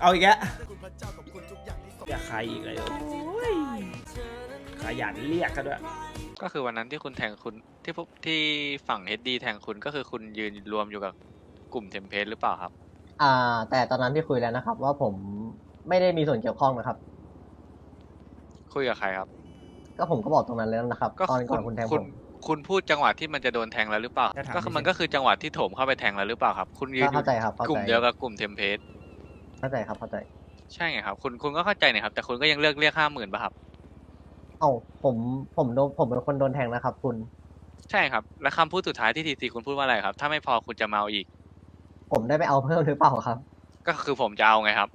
เอาอีกแล้วอย่าใครอีกเลยโอ้ยขยันเรียกกันด้วย ก็คือวันนั้นที่คุณแทงคุณที่พวกที่ฝั่งเฮดดีแทงคุณก็คือคุณยืนรวมอยู่กับกลุ่มเทมเพลหรือเปล่าครับ อ่า แต่ตอนนั้นที่คุยแล้วนะครับ ว่าผมไม่ได้มีส่วนเกี่ยวข้องนะครับ คุยกับใครครับ ก็ผมก็บอกตรงนั้นแล้วนะครับก็ตอนก่คุอนณคุณแทงคุผณมคุณพูดจังหวะที่มันจะโดนแทงแล้วหรือเปล่าจะถามก็คือมันเฉยๆก็คือจังหวะที่โถมเข้าไปแทงแล้วหรือเปล่าครับ คุณยืนอเข้ายู่ใจครับเข้ากลุ่มใจเดียวกับกลุ่มเทมเพล เข้าใจครับเข้าใจ ใช่ไงครับ คุณคุณก็เข้าใจเนี่ยครับ แต่คุณก็ยังเลือกเรียกห้าหมื่นป่ะครับ เอ้าผมผมโดนผมเป็นคนโดนแทงนะครับ คุณ ใช่ครับ แล้วคำพูดสุดท้ายที่ทีซีคุณพูดว่าอะไรครับ ถ้าไม่พอคุณจะมาเอาอีก ผมได้ไปเอาเพิ่มหรือเปล่าครับ ก็คือผมจะเอาไงครับ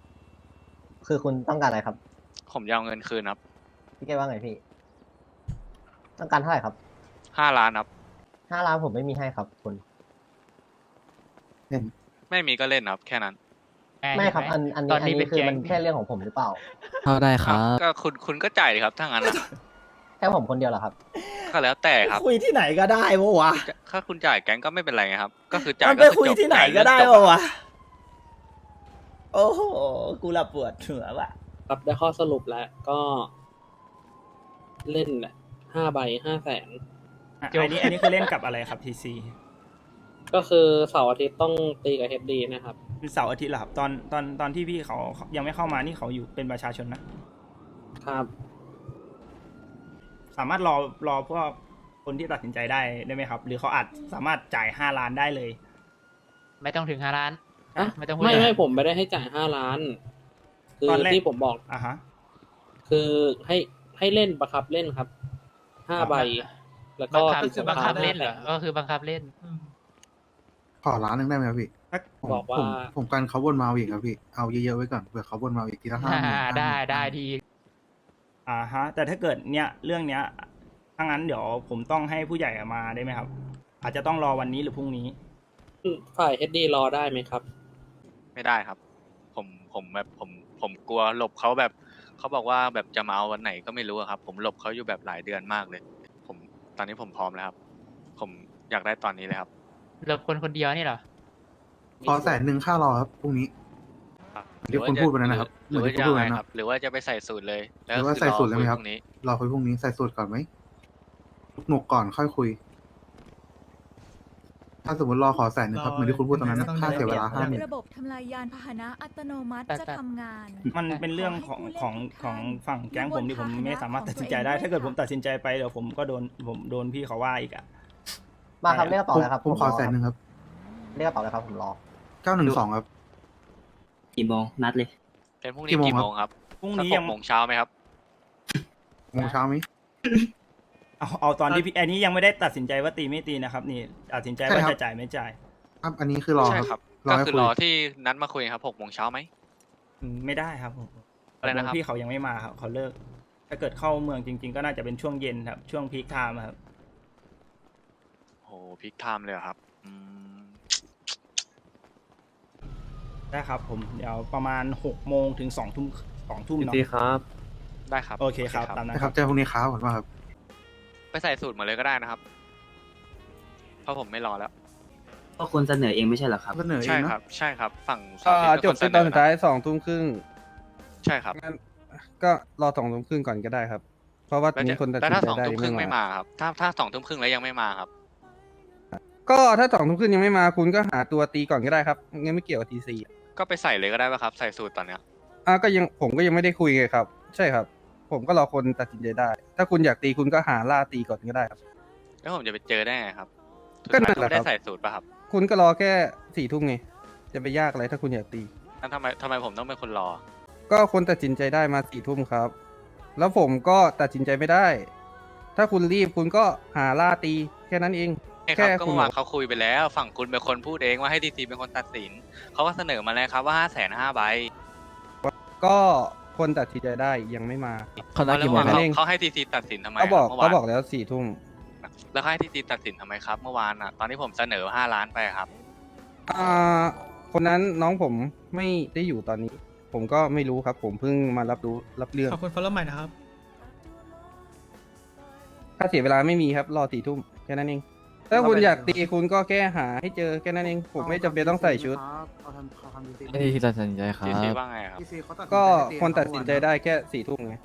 คือคุณต้องการอะไรครับ ผมจะเอาเงินคืนครับพี่แกว่าไงพี่ ต้องการเท่าไหร่ครับห้าล้านครับ ห้าล้านผมไม่มีให้ครับ คุณ ไม่มีก็เล่นครับ แค่นั้น ไม่ครับ อันอันนี้ตอนอันนี้นี้เป็นคือแก๊ง มันแค่เรื่องของผมหรือเปล่า เข้าได้ครับ ก็คุณคุณก็จ่ายดิครับถ้างั้นอะแค่ผมคนเดียวเหรอครับ ก็แล้วแต่ครับคุยที่ไหนก็ได้ปะวะถ้าคุณจ่ายแก๊งก็ไม่เป็นไรไงครับ ก็คือจ่ายมันก็ไปคือคุยจบที่ไหนจ่ายก็ได้เรื่องจปะบวะโอ้โหกูละปวดหัวว่ะ ครับได้ข้อสรุปแล้วก็ เล่นห้าใบห้าแสนอะอันนี้อันนี้คือเล่นกับอะไรครับทีซีก็คือเสาร์อาทิตย์ต้องตีกับเฮดดีนะครับ เสาร์อาทิตย์เหรอครับตอนตอนตอนที่พี่เขายังไม่เข้ามานี่เขาอยู่เป็นประชาชนนะครับ สามารถรอรอพวกคนที่ตัดสินใจได้ได้ไหมครับ หรือเขาอาจสามารถจ่ายห้าล้านได้เลย ไม่ต้องถึงห้าล้านอะไม่ต้องพูดไม่เลยไม่ผมไม่ได้ให้จ่ายห้าล้าน คือตอนแรก ที่ผมบอกอะฮะ คือให้ให้เล่นประครับเล่นครับห้าใบ แล้วก็บังคับที่สำบังญคับเล่นเหรอก็คือบังคับเล่น ขอร้านหนึงได้ไหมครับพี่ ผมบอกว่า ผมผมกันเขาวนมาเอาอีกครับพี่เอาเยอะๆไว้ก่อนเผื่อเขาวนมาเอาอีกทีละห้าหมื่นอ่าได้ได้ดีอ่าฮะ แต่ถ้าเกิดเนี้ยเรื่องเนี้ยถ้างั้นเดี๋ยวผมต้องให้ผู้ใหญ่มาได้ไหมครับ อาจจะต้องรอวันนี้หรือพรุ่งนี้ ฝ่ายเฮดดีรอได้ไหมครับ ไม่ได้ครับ ผมผมแบบผมผมกลัวหลบเขาแบบเขาบอกว่าแบบจะมาเอาวันไหนก็ไม่รู้อะครับ ผมหลบเขาอยู่แบบหลายเดือนมากเลย ผมตอนนี้ผมพร้อมแล้วครับ ผมอยากได้ตอนนี้เลยครับ เหลือคนคนเดียวนี่เหรอ ขอแสนหนึ่งค่ารอครับพรุ่งนี้ เดี๋ยวคุณพูดไปแล้วนะครับหรือว่าเหมืจะอนที่คุณพูดยังไปไงนะครับ หรือว่าจะไปใส่สูตรเลยหรือว่าใส่สูตรเลยไหมครับพงนี้รอคุยพรุ่งนี้ใส่สูตรก่อนไหมหนุกก่อนค่อยคุย ถ้าสมมติรอขอแสนหนึ่งครับเหมือนที่คุณพูดตรงนั้นนะค่าเสียเวลาห้าหมื่นระบบทำลายยานพาหนะอัตโนมัติแต่จะแต่ทำงาน มันเป็นเรื่องของของของฝั่งแก๊งผมที่ผมไม่สามารถตัดสินใจได้ ถ้าเกิดผมตัดสินใจไปเดี๋ยวผมก็โดนผมโดนพี่เขาว่าอีกอะ มาครับเรียกกระเป๋าผมเลยครับผมขอรแสนหนึ่งครับ เรียกกระเป๋าเลยครับผมรอ เก้าหนึ่งสองครับ กี่โมงนัดเลย เป็นพรุ่งกี่นี้โมงกี่โมงครับพรุ่งสักนี้หยักงโมงเช้าไหมครับ โมงเช้าไหม เอาเอาตอนที่พี่อันนี้ยังไม่ได้ตัดสินใจว่าตีไม่ตีนะครับ นี่ตัดสินใจว่าจะจ่ายไม่จ่ายครับ อันนี้คือรอใช่คครัรับ บ รอก็ให้คือคุย รอที่นัดมาคุยครับหกโมงเช้าไหม อืมไม่ได้ครับผมอะไรนะครับ พี่เขายังไม่มาครับเขาเลิก ถ้าเกิดเข้าเมืองจริง ๆ ก็น่าจะเป็นช่วงเย็นครับ ช่วงพีคไทม์ครับ โอ้พิกไทม์เลยเหรอครับอืม ได้ครับผมเดี๋ยวประมาณหกโมงถึงสองทุ่มสองทุ่มเนาะได้ครับโอเคครับตามนั้นนะคครัรับบเจอพรุ่งนี้ค้าผมว่าครับ ไปใส่สูตรมาเลยก็ได้นะครับ เพราะผมไม่รอแล้ว ก็คุณเสนอเองไม่ใช่เหรอครับ เสนอเอใช่งเนครัอะบ ใช่ครับ ฝั่งอ่าเสาร์จอาบทิสิ้ตนย์ตเป็อนคสุดเสท้ายอะสองทุ่มครึ่งใช่ครับ งั้นก็รอสองทุ่มครึ่งก่อนก็ได้ครับ เพราะว่าแล้วมีจะคนตัดแล้วสินถ้าใจสองได้ทุ่มยังครึ่งไม่ไม่มามาครับ ถ้าถ้าสองทุ่มครึ่งแล้วยังไม่มาครับ ก็ถ้าสองทุ่มครึ่งยังไม่มาคุณก็หาตัวตีก่อนก็ได้ครับงั้นไม่เกี่ยวกับทีซี ก็ไปใส่เลยก็ได้ป่ะครับ ใส่สูตรตอนเนี้ยอะก็ยังผมก็ยังไม่ได้คุยไงครับ ใช่ครับ ผมก็รอคนตัดสินใจได้ ถ้าคุณอยากตีคุณก็หาล่าตีก่อนก็ได้ครับ แล้วผมจะไปเจอได้ไงครับสุดก็ท้ายนั่นแหก็ละไม่ได้ครับ ใส่สูตรป่ะครับคุณก็รอแค่สี่ทุ่มไงจะไปยากอะไรถ้าคุณอยากตี นั่นทำไมทำไมผมต้องเป็นคนรอ ก็คนตัดสินใจได้มาสี่ทุ่มครับ แล้วผมก็ตัดสินใจไม่ได้ ถ้าคุณรีบคุณก็หาล่าตีแค่นั้นเอง ใช่ครับแค่ก็คุณเมื่อวานบอกเขาคุยไปแล้ว ฝั่งคุณเป็นคนพูดเองว่าให้ทีซีเป็นคนตัดสินเขาก็เสนอมาแล้วครับว่าห้าแสนห้าใบก็คนตัดสินใจได้ยังไม่มา เขานัดแล้วกี่โมเมื่งอวานครับเขาเขาให้ทีซีตัดสินทำไมก็บอกเมื่อก็วานบอกแล้วสี่ทุ่มแล้วเขาให้ทีซีตัดสินทำไมครับ เมื่อวานอะตอนที่ผมเสนอห้าล้านไปครับ อ่าคนนั้นน้องผมไม่ได้อยู่ตอนนี้ ผมก็ไม่รู้ครับ ผมเพิ่งมารับรู้รับเรื่องขอบคุณฟอลโล่ใหม่นะครับ ค่าเสียเวลาไม่มีครับ รอสี่ทุ่มแค่นั้นเอง ถ้าคุณอยากตีคุณก็แค่หาให้เจอแค่นั้นเองผมไม่จำเป็นต้องใส่ชุดครับเขาทำเขาทำดีซีไม่ได้ที่ตัดสินใจครัทีซีบ ว่าไงครับ ดีซีเขาตัดสินใจก็ให้คนตัดสินใจได้แค่สี่ทุ่มไง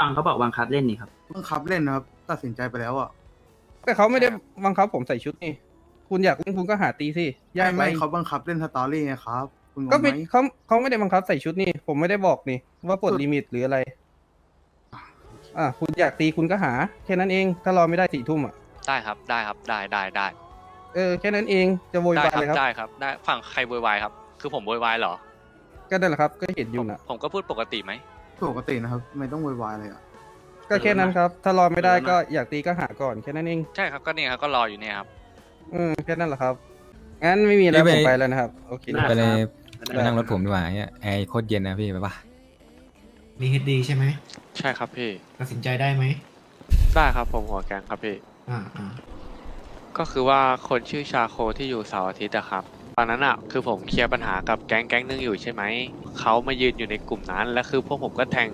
ฟังเขาบอกบังคับเล่นนี่ครับ บังคับเล่นนะครับตัดสินใจไปแล้วอะแต่เขาไม่ได้บังคับผมใส่ชุดนี่คุณอยากเล่นคุณก็หาตีสิยากไหมไม่เขาบังคับเล่นสตอรี่ไงครับคุณงงก็ไหไม่มเขาเขาไม่ได้บังคับใส่ชุดนี่ผมไม่ได้บอกนี่ว่าปลดสุดลิมิตหรืออะไร อะคุณอยากตีคุณก็หาแค่นั้นเอง ถ้ารอไม่ได้สี่ทุ่มอะ ได้ครับได้ครับได้ได้ได้เออแค่นั้นเองจะโวยวายได้ครัเลยครับได้ครับได้ฝั่งใครโวยวายครับ คือผมโวยวายเหรอ ก็นั่นแหละครับ ก็เห็นอผยู่มนะผมก็พูดปกติไหม ปกตินะครับ ไม่ต้องโวยวายเลยอะ ก็แค่นั้นครับ ถ้ารอไม่ได้เออนะก็อยากตีก็หาก่อนแค่นั้นเองใช่ครับก็นี่ครับก็รออยู่เนี่ยครับ อืมแค่นั้นแหละครับงั้นไม่มีแล้วไม่ผมไปไปแล้วนะครับโอเคได้ไปเลยครับไปนั่งรถผมดีกว่าเนี่ยแอร์โคตรเย็นนะพี่ไปปะมีเฮดดีใช่ไหมใช่ครับพี่ ตัดสินใจได้ไหมได้ครับผมหัวแกงครับพี่ อ่าอ่าก็คือว่าคนชื่อชาโคที่อยู่เสาร์อาทิตย์อะครับ ตอนนั้นอะคือผมเคลียร์ปัญหากับแก๊งแก๊งหนึงอยู่ใช่ไหม เขามายืนอยู่ในกลุ่มนั้น แล้วคือพวกผมก็แทง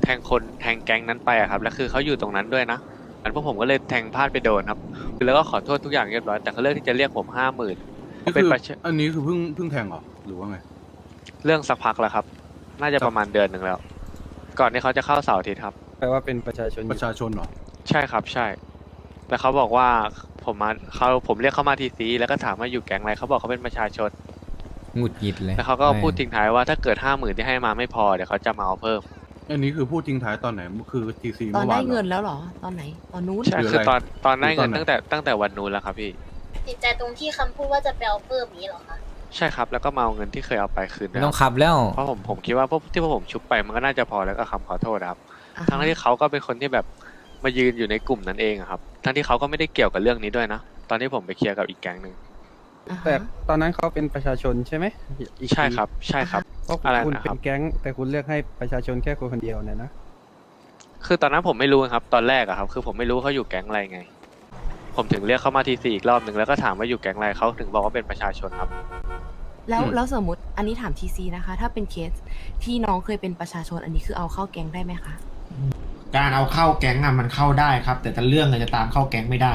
แทงคนแทงแก๊งนั้นไปอะครับ แล้วคือเขาอยู่ตรงนั้นด้วยนะอันพวกผมก็เลยแทงพลาดไปโดนครับคือแล้วก็ขอโทษทุกอย่างเรียบร้อย แต่เขาเลือกที่จะเรียกผมห้าหมื่นนี่เป็นคือประชาอันนี้คือเพิ่งเพิ่งแทงเหรอหรือว่าไง เรื่องสักพักแล้วครับ น่าจะประมาณเดือนหนึ่งแล้ว ก่อนที่เขาจะเข้าเสาร์อาทิตย์ครับ แปลว่าเป็นประชาชนอยู่ประชาชนเหรอ ใช่ครับ ใช่ แล้วเขาบอกว่าผมมาเขาผมเรียกเขามาทีซีแล้วก็ถามว่าอยู่แก๊งอะไรเขาบอกเขาเป็นประชาชนหงุดหงิดเลยแล้วเขาก็ไม่พูดทิ้งท้ายว่าถ้าเกิดห้าหมื่นที่ให้มาไม่พอเดี๋ยวเขาจะมาเอาเพิ่มอันนี้คือพูดทิ้งท้ายตอนไหนคือทีซีตอนเมื่อวาได้นเหรเงิอนแล้วเหรอตอนไหนตอนนู้นใช่หรือคืออะไรตอนตอนได้เงินหรือตอนไหนตั้งแต่ตั้งแต่วันนู้นแล้วครับพี่ติดใจตรงที่คำพูดว่าจะไปเอาเพิ่มนี้เหรอคะใช่ครับแล้วก็มาเอาเงินที่เคยเอาไปคืนไม่ด้วยต้องขับแล้วเพราะผมผมคิดว่าพวกที่พวกผมชุบไปมันก็น่าจะพอแล้วก็คำขอโทษนะครับอ่าฮะทั้งที่เขาก็เป็นคนที่แบบ มายืนอยู่ในกลุ่มนั้นเองอะครับ ทั้งที่เขาก็ไม่ได้เกี่ยวกับเรื่องนี้ด้วยนะ ตอนที่ผมไปเคลียร์กับอีกแก๊งหนึ่งอ่าฮะ แต่ตอนนั้นเขาเป็นประชาชนใช่ไหมอีกใช่ทีครับ ใช่ครับ เพราะอะไรคุณนะคเป็รับ นแก๊ง แต่คุณเลือกให้ประชาชนแค่คนคนเดียวเนี่ยนะ คือตอนนั้นผมไม่รู้ครับ ตอนแรกอะครับ คือผมไม่รู้เขาอยู่แก๊งอะไรไง ผมถึงเรียกเขามาทีสี่อีกรอบหนึ่งแล้วก็ถามว่าอยู่แก๊งอะไรเขาถึงบอกว่าเป็นประชาชนครับ แล้วอืม แล้วสมมติอันนี้ถามทีซีนะคะ ถ้าเป็นเคสที่น้องเคยเป็นประชาชนอันนี้คือเอาเข้าแก๊งได้ไหมคะ การเอาเข้าแก๊งอะมันเข้าได้ครับ แต่ถ้าเรื่องอะจะตามเข้าแก๊งไม่ได้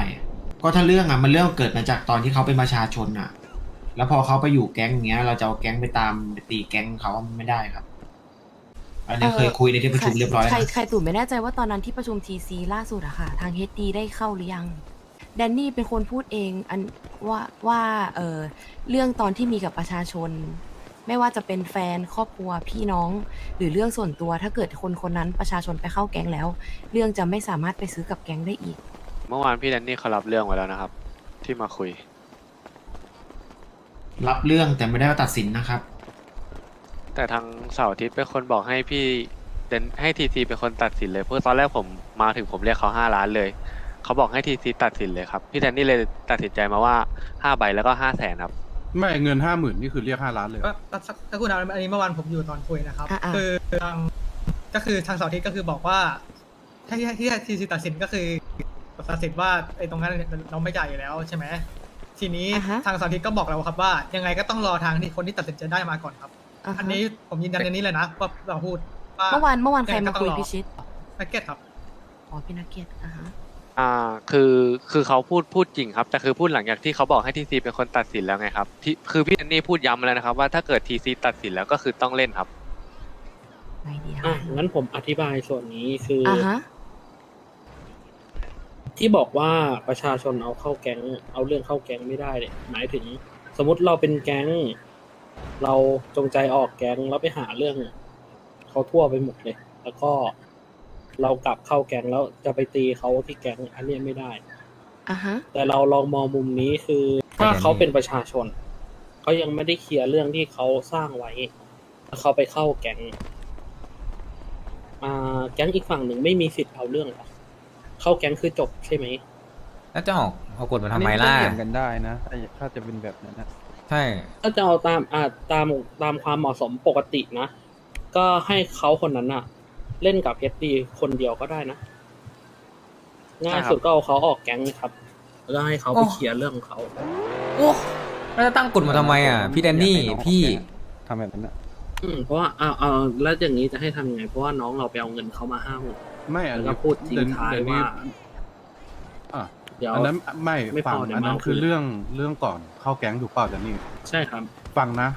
ก็ถ้าเรื่องอะมันเรื่องเกิดมาจากตอนที่เขาเป็นประชาชนอะ แล้วพอเขาไปอยู่แก๊งเงี้ย เราจะเอาแก๊งไปตามไปตีแก๊งเขาไม่ได้ครับ อันนี้เคยคุยในที่ประชุมเรียบร้อยใครแล้วใครตู่ไม่แน่ใจว่าตอนนั้นที่ประชุมทีซีล่าสุดอะค่ะ ทางเฮดดีได้เข้าหรือยังแดนนี่เป็นคนพูดเองอันว่าว่าเออเรื่องตอนที่มีกับประชาชน ไม่ว่าจะเป็นแฟนครอบครัวพี่น้อง หรือเรื่องส่วนตัวถ้าเกิดคนคนนั้นประชาชนไปเข้าแก๊งแล้ว เรื่องจะไม่สามารถไปซื้อกับแก๊งได้อีก เมื่อวานพี่แดนนี่เขารับเรื่องไว้แล้วนะครับ ที่มาคุย รับเรื่องแต่ไม่ได้ว่าตัดสินนะครับ แต่ทางเสาร์อาทิตย์เป็นคนบอกให้พี่เดนให้ทีซีเป็นคนตัดสินเลยเพราะตอนแรกผมมาถึงผมเรียกเขาห้าล้านเลย เขาบอกให้ทีซีตัดสินเลยครับ พี่แดนนี่เลยตัดสินใจมาว่าห้าใบแล้วก็ห้าแสนครับ ไม่เงินห้าหมื่นนี่คือเรียกห้าล้านเลยเหรก็อก็สักถ้าคุณเอาอันนี้เมื่อวานผมอยู่ตอนคุยนะครับ อ่าๆ คือทางก็คือทางเสาร์อาทิตย์ก็คือบอกว่าที่ที่ที่ทีซีตัดสินก็คือตัดสินว่าไอ้ตรงนั้นเราไม่จ่ายอยู่แล้วใช่ไหมทีนี้อ่าฮะ ทางเสาร์อาทิตย์ก็บอกเราครับว่า ยังไงก็ต้องรอทางที่คนที่ตัดสินใจได้มาก่อนครับาฮะอันนี้ผมยืนยันอย่างนี้เลยนะว่าเราพูดว่า เมื่อวานเมื่อวานใครยังไงมาก็ต้คุอยงรอพิชิตนักเก็ตครับ อ๋อพี่นักเกียรติอ่าฮะ อ่าคือคือเขาพูดพูดจริงครับ แต่คือพูดหลังจากที่เขาบอกให้ทีซีเป็นคนตัดสินแล้วไงครับที่คือพี่แดนนี่พูดย้ำแล้วนะครับ ว่าถ้าเกิดทีซีตัดสินแล้วก็คือต้องเล่นครับไงดีอะคะงั้นผมอธิบายส่วนนี้คือออ่าฮะที่บอกว่าประชาชนเอาเข้าแก๊ง เอาเรื่องเข้าแก๊งไม่ได้เนี่ยหมายถึง สมมติเราเป็นแก๊ง เราจงใจออกแก๊งแล้วไปหาเรื่อง เขาทั่วไปหมดเลย แล้วก็ เรากลับเข้าแก๊งแล้วจะไปตีเขาที่แก๊งอันเนี้ยไม่ได้ อ่าฮะ แต่เราลองมองมุมนี้คือ ถ้าเขาเป็นประชาชนเขายังไม่ได้เคลียร์เรื่องที่เขาสร้างไว้แล้วเขาไปเข้าแก๊งอ่าแก๊งอีกฝั่งหนึ่งไม่มีสิทธิ์เอาเรื่องหรอเข้าแก๊งคือจบใช่ไหมแล้วจะออกเอากฎมาทำอันไมนี้ล่ะก็เถียงกันได้นะถ้าถ้าจะเป็นแบบนั้นนะใช่ ถ้าจะเอาตามอ่าตามตามความเหมาะสมปกตินะ ก็ให้เขาคนนั้นอะ เล่นกับเฮดดีคนเดียวก็ได้นะง่ายสุดก็เอาเขาออกแก๊งครับแล้วให้เขาไปเคลียร์เรื่องของเขา โอ้แล้วจะตั้งกฎมาทำไมอะ พี่แดนนี่อยากให้องพี่ ทำแบบนั้นนะอืมเพราะว่าเอาเอาแล้วอย่างนี้จะให้ทำยังไง เพราะว่าน้องเราไปเอาเงินเขามาห้าหมื่นไม่อันแล้วนี้ก็พูดทิ้งท้ายเดี๋วนี้ว่า อะเดี๋ยว อันนั้นไม่ไม่พอฝั่งเดี๋ยวอันนั้นมาคุยคือเรื่องเรื่องก่อนเข้าแก๊งถูกเปล่าแต่นี่ ใช่ครับ ฟังนะ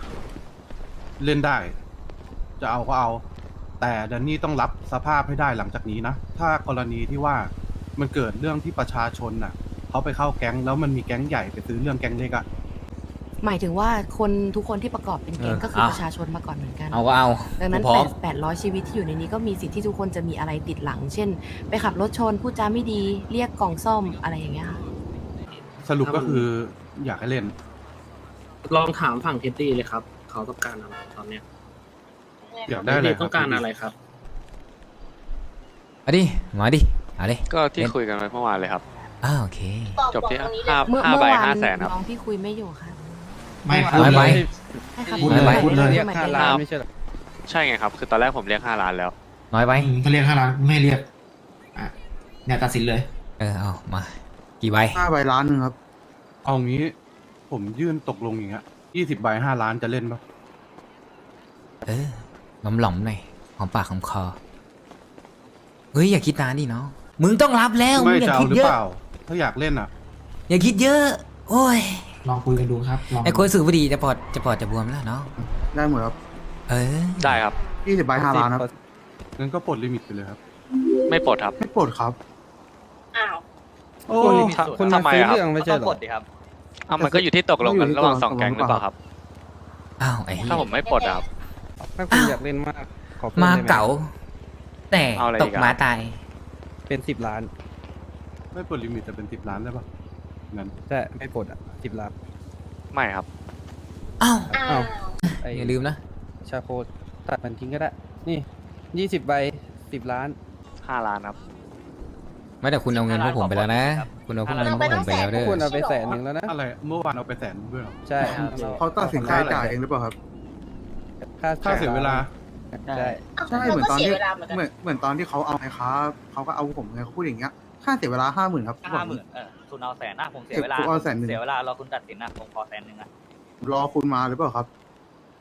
เล่นได้ จะเอาก็เอา แต่แดนนี่ต้องรับสภาพให้ได้หลังจากนี้นะ ถ้ากรณีที่ว่ามันเกิดเรื่องที่ประชาชนน่ะเขาไปเข้าแก๊งแล้วมันมีแก๊งใหญ่ไปซื้อเรื่องแก๊งเล็กอะหมายถึงว่าคนทุกคนที่ประกอบเป็นแก๊งเออก็คือเอา ประชาชนมาก่อนเหมือนกันเอาก็เอาดังนั้นกูพร้อม แปดร้อยชีวิตที่อยู่ในนี้ก็มีสิทธิ์ที่ทุกคนจะมีอะไรติดหลัง เช่น ไปขับรถชนพูดจาไม่ดีเรียกกล่องซ่อมอะไรอย่างเงี้ยค่ะสรุปก็คืออยากให้เล่น ลองถามฝั่งเท็ดดี้เลยครับ เขาต้องการอะไรตอนเนี้ย อยากได้เท็ดอะไรดี้ครับต้องการอะไรครับ เอาดิมาดิเอาเลยก็ที่คุยกันไว้เมื่อวานเลยครับ อ้าวโอเคบอกจบที่บอกตรงนี้เลยห้าเมื่อห้าเมื่อใบวานห้าแสนครับน้องพี่คุยไม่อยู่ค่ะไม่ไม่พูดไม่เลยให้ครับพูดเลยไปพูดเลย เรียกไปห้าไปล้านไม่ใช่เหรอใช่ไงครับ คือตอนแรกผมเรียกห้าล้านแล้ว น้อยไป อืมถ้าเรียกห้าล้านไม่ให้เรียกอะเนี่ยตัดสินเลย เออเอามา กี่ใบห้าใบล้านหนึ่งครับ เอางี้ผมยื่นตกลงอย่างเงี้ยยี่สิบใบห้าล้านจะเล่นปะเออ หลอมหลอมๆหน่อยหอมปากหอมคอเฮ้ยอย่าคิดนานดิเนาะมึงต้องรับแล้วมึไม่งอย่าจะเอาคิดหรือเยเปอะล่า ถ้าอยากเล่นอะ อย่าคิดเยอะ โอ้ยลองคุยกันดูครับลองไอ้คนสูบบุหรี่จะปอดจะปอดจะบวมแล้วเนาะได้หมดครับเออได้ครับ ยี่สิบใบห้าล้านครับ งั้นก็ปลดลิมิตไปเลยครับ ไม่ปลดครับไม่ปลดครับ อ้าว โอ้ คุณทำคุณทำมาไมซื้ออะครับเรื่องไม่ใช่เหรออ้าวมันก็อยู่ที่ตกลงกันระหว่างสองแก๊งหรือเปล่าครับ อ้าวไอ้เหี้ถ้ายผมไม่ปลดอะครับ ถ้าคุณอยากเล่นมาก ขอเพิ่มาได้ไหเก๋าแต่เอาอะไรตอีกกอะหมาตาย เป็นสิบล้านไม่ปลดลิมิตจะเป็นสิบล้านได้ปะงั้นแต่ไม่ปลดอะสิบล้านไม่ครับ อ้าวอ้าอ้าววไอ้อย่าลืมนะ ชาโคตัดมันทิ้งก็ได้ นี่ยี่สิบใบสิบล้าน ห้าล้านครับ ไม่แต่คุณเอาเงินพวกผมไปแล้วนะ คุณเอาพวกเงินพวกผมไปแล้วเด้อคุณเอาไปแสนหนึ่งแล้วนะ อะไรเมื่อวานเอาไปแสนด้วยเหรอ ใช่ เขาตัดสินใจจ่ายเองหรือเปล่าครับ ค่าเสียเวลา ใช่อ้าวใช่เราเหมือนก็ตอนเสียที่เวลาเหมือนกันเหมือนเหมือนตอนที่เขาเอาไงครับเขาก็เอาผมไงเขาพูดอย่างเงี้ยค่าเสียเวลาห้าหมื่นครับ ห้าหมื่นเออคุณเอาแสนนะผมเสียเวลาผมเอาแสนหนึ่ง เสียเวลารอคุณตัดสินนะผมขอแสนหนึ่งอะรอคุณมาหรือเปล่าครับ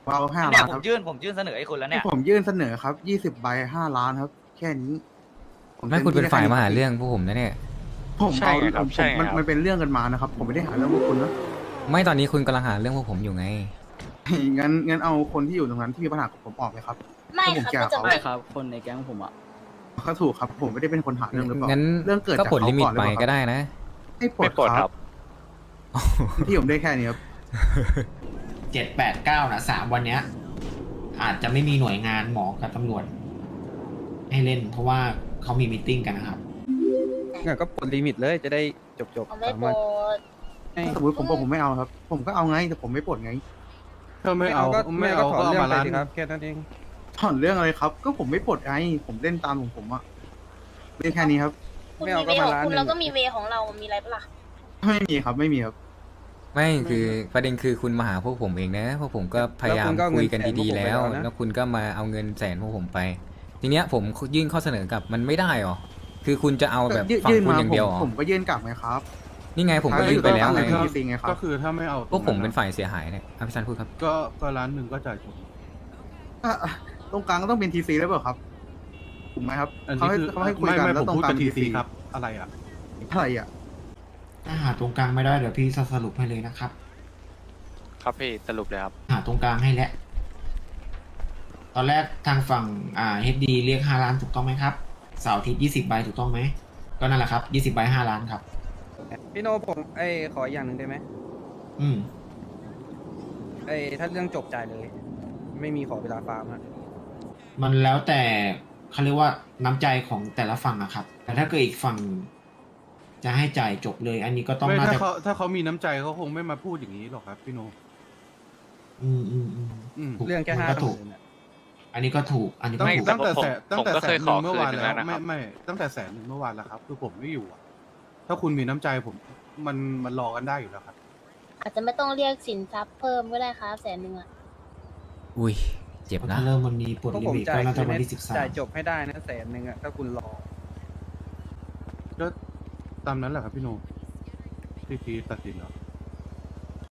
ว่าเอาห้าเนี่ยล้านผครัมบยื่นผมยื่นเสนอให้คุณแล้วเนี่ยผมยื่นเสนอครับยี่สิบใบห้าล้านครับ แค่นี้ไม่คุณเป็นฝ่ายมาหาเรื่องพวกผมนะเนี่ย ผมใช่เอาไงครับผมใช่ไงมันครับมันเป็นเรื่องกันมานะครับ ผมไม่ได้หาเรื่องพวกคุณนะไม่ตอนนี้คุณกำลังหาเรื่องพวกผมอยู่ไง งั้นงั้นเอาคนที่อยู่ตรงนั้นที่มีปัญหากับผมออกเลยครับ ไม่ผมครับแก่ก็จะเขาไม่ครับ คนในแก๊งผมอะ เขาถูกครับ ผมไม่ได้เป็นคนหาเรื่องหรือเปล่างั้นเรื่องเกิดก็จากปลดเขาลิมิตก่อนหรือไปเปล่าครับก็ได้นะไม่ปลไม่ดปลดคครัรับ บที่ผมได้แค่นี้ครับ เจ็ดแปดเก้านะสามวันเนี้ย อาจจะไม่มีหน่วยงานหมอกับตำรวจ ให้เล่น เพราะว่าเขามีมิทติ้งกันนะครับ งั้นก็ปลดลิมิตเลยจะได้จบจบเอาๆไม่สามโปรวันดให้สมมติผมบอกผมไม่เอาครับ ผมก็เอาไงแต่ผมไม่ปลดไง ถ้าไม่ไม่เอาเอาก็ไม่ไม่เอาเอาก็ถอนก็เอาเรื่องมาไปล้านสิครับแค่นั้นเองถอนเรื่องอะไรครับ ก็ผมไม่ปลดไงผมเล่นตามของผมอะเล่นแค่นี้ครับ คุณไม่มีเอาเวก็ขมาองล้านคุณหนึ่งเราก็มีเวของเรา มีอะไรปะล่ะ ไม่มีครับไม่มีครับ ไม่คือประเด็นคือคุณมาหาพวกผมเองนะพวกผมก็พยายามแล้วคุณก็เอาเงินคุยกันดีๆแสนพวกผมไปแล้วแล้วนะ แล้วคุณก็มาเอาเงินแสนพวกผมไป ทีเนี้ยผมยื่นข้อเสนอกลับมันไม่ได้หรอคือคุณจะเอาแบบยื่นฝั่งยื่นคุณมาอย่างผเดียวมหรอผมก็ยื่นกลับไงครับ นี่ไงผมก็ถ้ายื่นไปแล้วอยู่ไงตรงนั้นจริงๆไงครับก็คือถ้าไม่เอาพวกผมเป็นตรงฝ่ายเสียหายเนี่ยอาพิชันพูดครับ ก็ก็ล้านหนึ่งก็จ่ายจบอะอะตรงกลางก็ต้องเป็นทีซีแล้วเปล่าครับถูกไหมครับอันเขานี้ให้คือเขาให้คุยไม่กันไม่แล้วผมตรงพูดกลางกับทีทีซีซีครับ อะไรอะอะไรอะถ้าหาตรงกลางไม่ได้เดี๋ยวพี่สรุปให้เลยนะครับ ครับพี่สรุปเลยครับ หาตรงกลางให้แล้วตอนแรกทางฝั่งอ่าเฮดดีเรียกห้าล้านถูกต้องไหมครับเสาร์อาทิตย์ยี่สิบใบถูกต้องไหมก็นั่นแหละครับยี่สิบใบห้าล้านครับ พี่โนผมไอ้ขออย่างหนึ่งได้ไหมอืม ไอ้ถ้าเรื่องจบจ่ายเลย ไม่มีขอเวลาฟาร์มฮะมันแล้วแต่เขาเรียกว่าน้ำใจของแต่ละฝั่งอะครับ แต่ถ้าเกิดอีกฝั่ง จะให้จ่ายจบเลย อันนี้ก็ต้องไม่น่าถ้าจะเขาถ้าเขามีน้ำใจเขาคงไม่มาพูดอย่างนี้หรอกครับพี่โนอืมอืมอืม อืมถูกเรื่องแค่มันห้าก็ถูกเปอร์เซ็นต์อะอันนี้ก็ถูก อันนี้ก็ตั้งถูกตั้งแต่ผมแสนตั้งแต่ผมก็แสเคนยหขอนึ่งเมื่อวานคืนแล้วนะครัไม่บไม่ตั้งแต่แสนหนึ่งเมื่อวานแล้วครับคือผมไม่อยู่อะ ถ้าคุณมีน้ำใจผม มันมันรอกันได้อยู่แล้วครับ อาจจะไม่ต้องเรียกสินทรัพย์เพิ่มก็ได้ครับแสนหนึ่งอะอุ้ย เจ็บเพราะนะถ้าเริ่มวันนี้ปลดพวกลิผมมิตจ่าก็ยน่าจะคืนวันให้ที่สิบสามจ่ายจบให้ได้นะแสนหนึ่งอะถ้าคุณรอ ก็ตามนั้นแหละครับพี่โนทีทีตัดสินเหรอ